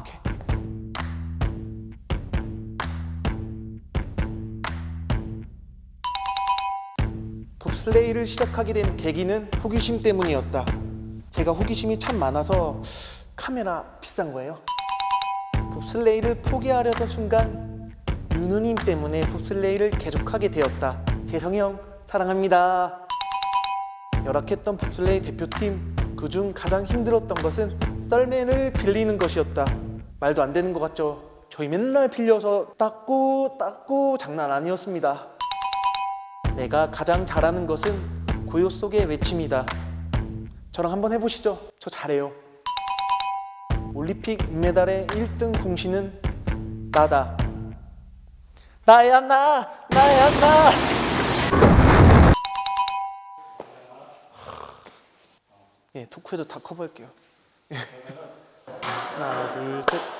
오케이. 봅슬레이를 시작하게 된 계기는 호기심 때문이었다. 제가 호기심이 참 많아서 카메라 비싼 거예요. 봅슬레이를 포기하려던 순간 윤우님 때문에 봅슬레이를 계속하게 되었다. 재성이 형 사랑합니다. 열악했던 봅슬레이 대표팀 그중 가장 힘들었던 것은 썰맨을 빌리는 것이었다. 말도 안 되는 것 같죠? 저희 맨날 빌려서 닦고 닦고 장난 아니었습니다. 내가 가장 잘하는 것은 고요 속의 외침이다. 저랑 한번 해보시죠. 저 잘해요. 올림픽 은메달의 1등 공신은 나다. 나야 나, 나야 나. 예, 토크에도 다 커버할게요. 하나, 둘, 셋.